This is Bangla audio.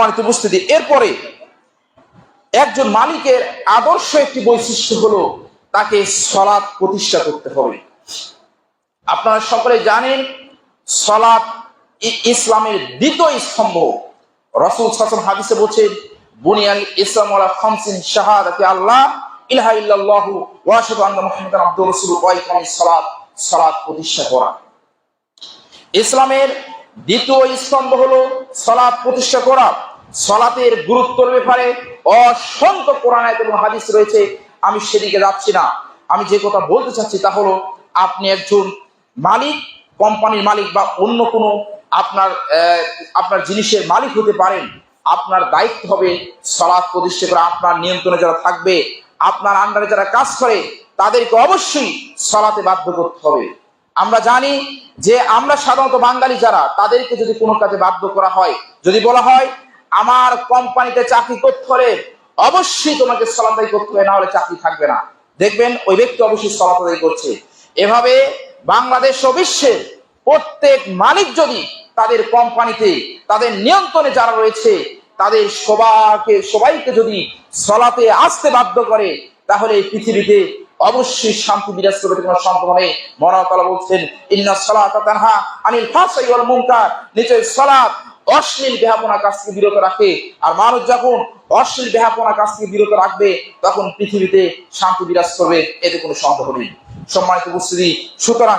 সম্মানিত উপস্থিতি। এরপরে একজন মালিকের আদর্শ একটি বৈশিষ্ট্য হলো তাকে সলাৎ প্রতিষ্ঠা করতে হবে। আপনারা সকলে জানেন, সলাৎ ইসলামের দ্বিতীয় স্তম্ভ। রসুল সাসন হাদিসে বলছেন, বুনিয়াল ইসলাম ওয়ালা আল্লাহ প্রতিষ্ঠা করা। ইসলামের দ্বিতীয় স্তম্ভ হলো সলাৎ প্রতিষ্ঠা করা। সলাতের গুরুত্বের ব্যাপারে অসংখ্য কোরআন আয়াত এবং হাদিস রয়েছে। আমি সেদিকে যাচ্ছি না। আমি যে কথা বলতে চাচ্ছি তা হলো, আপনি একজন মালিক, কোম্পানির মালিক বা অন্য কোনো আপনার আপনার জিনিসের মালিক হতে পারেন। আপনার দায়িত্ব হবে সলাৎ প্রতিষ্ঠা করা, আপনার নিয়ন্ত্রণে যারা থাকবে, আপনার আন্ডারে যারা কাজ করে, তাদেরকে অবশ্যই সলাতে বাধ্য করতে হবে। আমরা জানি যে আমরা সাধারণত বাঙালি যারা, তাদেরকে যদি কোনো কাজে বাধ্য করা হয়, যদি বলা হয় আমার কোম্পানিতে চাকরি করতে হলে অবশ্যই তোমাকে সলাতাই করতে হবে, না হলে চাকরি থাকবে না। দেখবেন ওই ব্যক্তি অবশ্যই সলাতাই করছে। এভাবে বাংলাদেশ ও বিশ্বের প্রত্যেক মালিক যদি তাদের কোম্পানিতে, তাদের নিয়ন্ত্রণে যারা রয়েছে, তাদের সবাইকে সবাইকে যদি সলাতে আসতে বাধ্য করে, তাহলে পৃথিবীতে অবশ্যই শান্তি বিরাজ করবে, কোনো সন্দেহ নেই। মরাতলা বলছেন, ইন্না সালাত তানহা আনিল ফাসাই ওয়াল মুনকার। নিশ্চয় সালাত অশ্লীল বেহাপনা কাজ থেকে বিরত রাখে। আর মানুষ যখন অশ্লীল বেহাপনা কাজ থেকে বিরত রাখবে, তখন পৃথিবীতে শান্তি বিরাজ করবে, এতে কোনো সন্দেহ নেই। সম্মানিত উপস্থিতি, সুতরাং